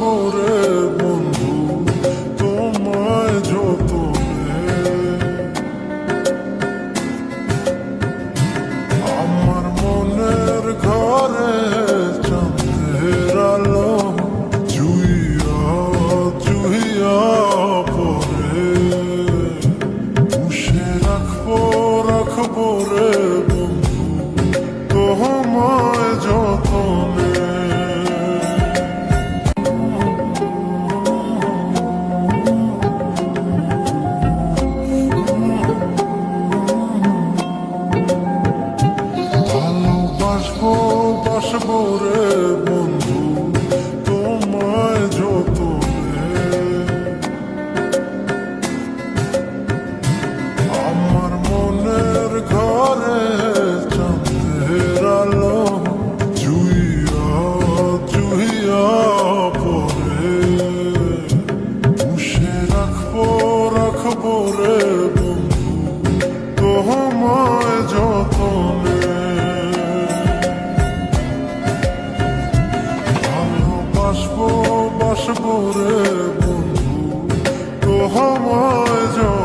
motor ভালোবাসবো বন্ধু তোমায় যত আমার মনের ঘরে রাখব রে বন্ধু তোমায় যত বাসবো রে বন্ধু তো আমায়